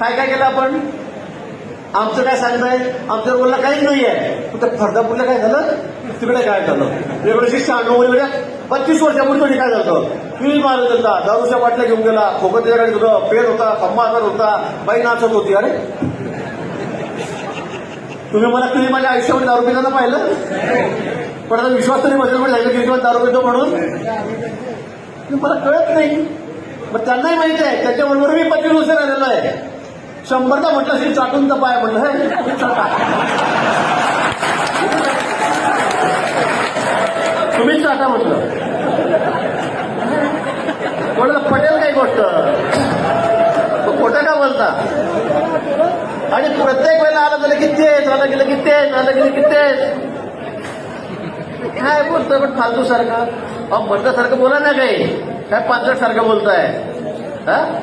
काय काय केलं आपण? आमचं काय सांगताय आमच्या रोलला काहीच नाही आहे फक्त फरदापूरला काय झालं? तिकडे काय झालं? एकोणीसशे शहाण्णवमध्ये पंचवीस वर्षापूर्वी म्हणजे काय झालं? तुम्ही मारत होता दारूच्या बाटल्या घेऊन गेला खोकत गाडीत होतं पेन होता खंबा हातात होता बाई नाचत होती. अरे? तुम्ही मला तुम्ही माझ्या आयुष्यामध्ये दारू पिताना पाहिलं? पण आता विश्वास तरी माझ्याकडे पण झालं की दारू पितो म्हणून? मला कळत नाही. मग त्यांनाही माहिती आहे त्याच्याबरोबर मी पंचवीस वर्ष राहिलेलो आहे. शंभरदा म्हटलं असेल चाटून तर पाय म्हटलं हे, तुम्ही चाटा. तुम्हीच चाटा म्हटलं. कोणाला पटेल काही गोष्ट? खोटं का बोलता? आणि प्रत्येक वेळेला आलं गेलं की तेच आलं गेलं की तेच आलं गेलं की तेच. काय बोलतोय पण फालतू सारखं? अहो सारखं बोला ना काही. काय पाचट सारखं बोलताय? हा?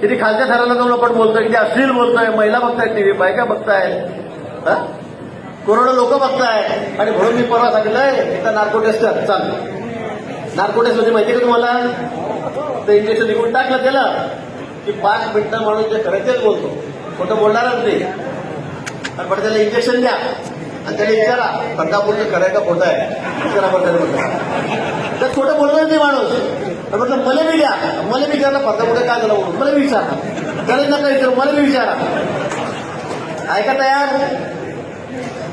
किती खालच्या थराला जाऊन आपण बोलतोय किती अश्लील बोलतोय महिला बघतायत टीव्ही बायका बघतायत. हा? कोरोना लोक बघताय आणि म्हणून मी परवा सांगितलंय एकदा नार्को टेस्ट चाल. नार्को टेस्ट म्हणजे माहिती का तुम्हाला? ते इंजेक्शन निघून टाकलं त्याला की पाच मिनिटं माणूस जे खरं तेच बोलतो. खोटं बोलणारच नाही. आणि पण त्याला इंजेक्शन द्या. आणि त्याला विचारा पंढरपूरचं खरं आहे का खोटं आहे विचारा पण त्याला म्हटलं तर खोटं बोलणार नाही माणूस तर म्हटलं मला बी द्या मला विचारलं कुठे काय झालं म्हणून मला विचारा त्याला नका विचारू मला बी विचारा ऐका तयार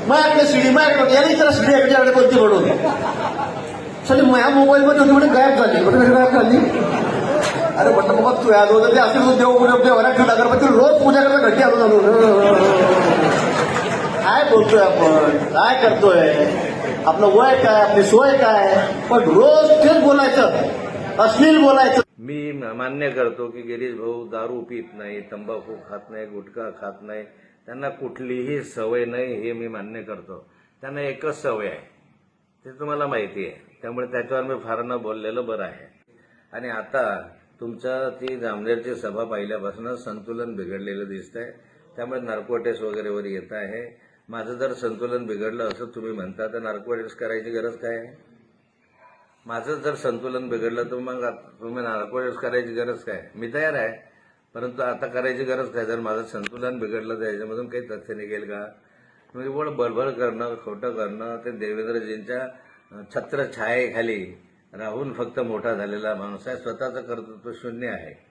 माझ्याकडे सीडी माझ्याकडे याला विचारा सीडी याच्याकडे कोणती म्हणून सर माझ्या मोबाईलमध्ये होती म्हणजे गायब झाली कुठे कशी गायब झाली अरे म्हटलं बाबा तू या होतं ते असेल तू देव देव देवाला अगरबत्ती रोज पूजा करता घटी आलो झालो काय बोलतोय आपण? काय करतोय? आपलं वय काय? आपली सोय काय? पण रोज तेच बोलायचं. अश्लील बोलायचं. मी मान्य करतो की गिरीश भाऊ दारू पित नाही तंबाखू खात नाही गुटखा खात नाही. त्यांना कुठलीही सवय नाही हे मी मान्य करतो. त्यांना एकच सवय आहे. ते तुम्हाला माहिती आहे. त्यामुळे त्याच्यावर मी फार न बोललेलं बरं आहे. आणि आता तुमच्या ती जामनेरची सभा पाहिल्यापासून संतुलन बिघडलेलं दिसतंय. त्यामुळे नार्कोटेस वगैरेवर येत आहे. माझं जर संतुलन बिघडलं असं तुम्ही म्हणता तर नार्कोटिक्स करायची गरज काय आहे? माझं जर संतुलन बिघडलं तर मग आता तुम्ही नार्कोटिक्स करायची गरज काय? मी तयार आहे. परंतु आता करायची गरज काय? जर माझं संतुलन बिघडलं तर याच्यामधून काही तथ्य निघेल का? म्हणजे एवढं बडबड करणं खोटं करणं ते देवेंद्रजींच्या छत्रछायेखाली राहून फक्त मोठा झालेला माणूस आहे. स्वतःचं कर्तृत्व शून्य आहे.